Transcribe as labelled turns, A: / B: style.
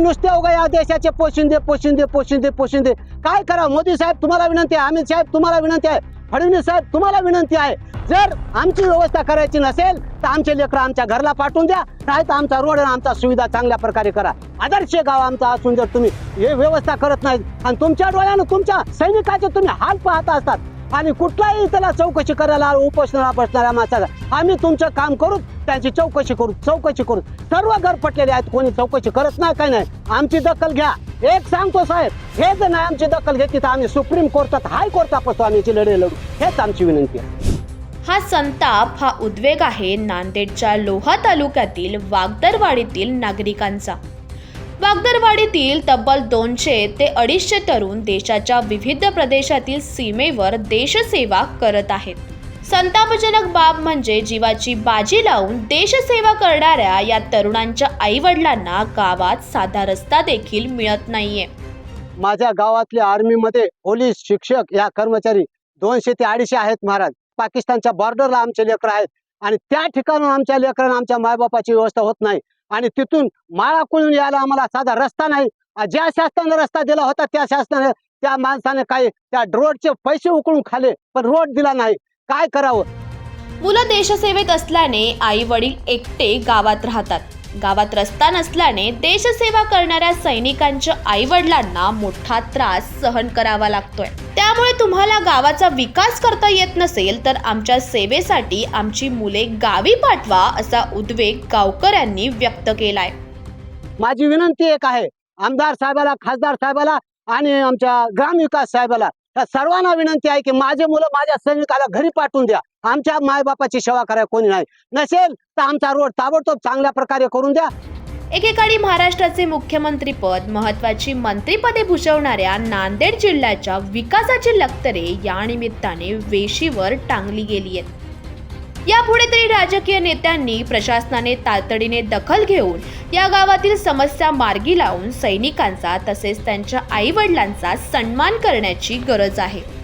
A: नुसते उगा या देशाचे पोशिंदे पोशिंदे पोशिंदे पोशिंदे. काय करा मोदी साहेब तुम्हाला विनंती आहे अमित साहेब तुम्हाला विनंती आहे फडणवीस साहेब तुम्हाला विनंती आहे. जर आमची व्यवस्था करायची नसेल तर आमचे लेकरं आमच्या घरला पाठवून द्या नाही तर आमचा रोड आणि आमचा सुविधा चांगल्या प्रकारे करा. आदर्श गाव आमचा असून जर तुम्ही हे व्यवस्था करत नाही आणि तुमच्या डोळ्यानं तुमच्या सैनिकाचे तुम्ही हाल पाहत असतात आणि कुठलाही त्याला चौकशी करायला उपोषणाला बसणाऱ्या माणसाला आम्ही तुमचं काम करू त्यांची चौकशी करू चौकशी करू. सर्व घर पटलेले आहेत कोणी चौकशी करत नाही काही नाही. आमची दखल घ्या. एक सांगतो साहेब हे जर नाही आमची दखल घेतली तर आम्ही सुप्रीम कोर्टात हाय कोर्टापासून आम्ही लढे लढू. हेच आमची विनंती आहे.
B: हा संताप हा उद्वेग आहे नांदेडच्या लोहा तालुक्यातील वागदरवाडीतील नागरिकांचा. वागदरवाडीतील तब्बल दोनशे ते अडीचशे तरुण देशाच्या विविध प्रदेशातील सीमेवर देशसेवा करत आहेत. संतापजनक बाब म्हणजे जीवाची बाजी लावून देशसेवा करणाऱ्या या तरुणांच्या आईवडिलांना गावात साधा रस्ता देखील मिळत नाहीये.
A: माझ्या गावातल्या आर्मीमध्ये पोलीस शिक्षक या कर्मचारी दोनशे ते अडीचशे आहेत महाराज. पाकिस्तानच्या बॉर्डरला आमचे लेकर आहेत आणि त्या ठिकाणून आमच्या लेकरांना आमच्या मायबापाची व्यवस्था होत नाही. आणि तिथून माळा कुळून यायला आम्हाला साधा रस्ता नाही. ज्या शासनाने रस्ता दिला होता त्या शासनाने त्या माणसाने काही त्या रोडचे पैसे उकळून खाले पण रोड दिला नाही. काय करावं?
B: मुलं देशसेवेत असल्याने आई वडील एकटे गावात राहतात. गावात रस्ता नसल्याने देशसेवा करणाऱ्या सैनिकांच्या आई वडिलांना मोठा त्रास सहन करावा लागतोय. त्यामुळे तुम्हाला गावाचा विकास करता येत नसेल तर आमच्या सेवेसाठी आमची मुले गावी पाठवा असा उद्वेग गावकऱ्यांनी व्यक्त केलाय.
A: माझी विनंती एक आहे आमदार साहेबाला खासदार साहेबाला आणि आमच्या ग्रामविकास साहेबाला या सर्वांना विनंती आहे की माझे मुलं माझ्या सैनिकाला घरी पाठवून द्या. आमच्या मायबापाची सेवा करायला कोणी नाही. नसेल तर आमचा रोड ताबडतोब चांगल्या प्रकारे करून द्या.
B: एकेकाळी महाराष्ट्राचे मुख्यमंत्री पद महत्वाची मंत्रीपदे भूषवणाऱ्या नांदेड जिल्ह्याच्या विकासाची लक्तरे या निमित्ताने वेशीवर टांगली गेली आहेत. यापुढे तरी राजकीय नेत्यांनी प्रशासनाने तातडीने दखल घेऊन या गावातील समस्या मार्गी लावून सैनिकांचा तसेच त्यांच्या आईवडिलांचा सन्मान करण्याची गरज आहे.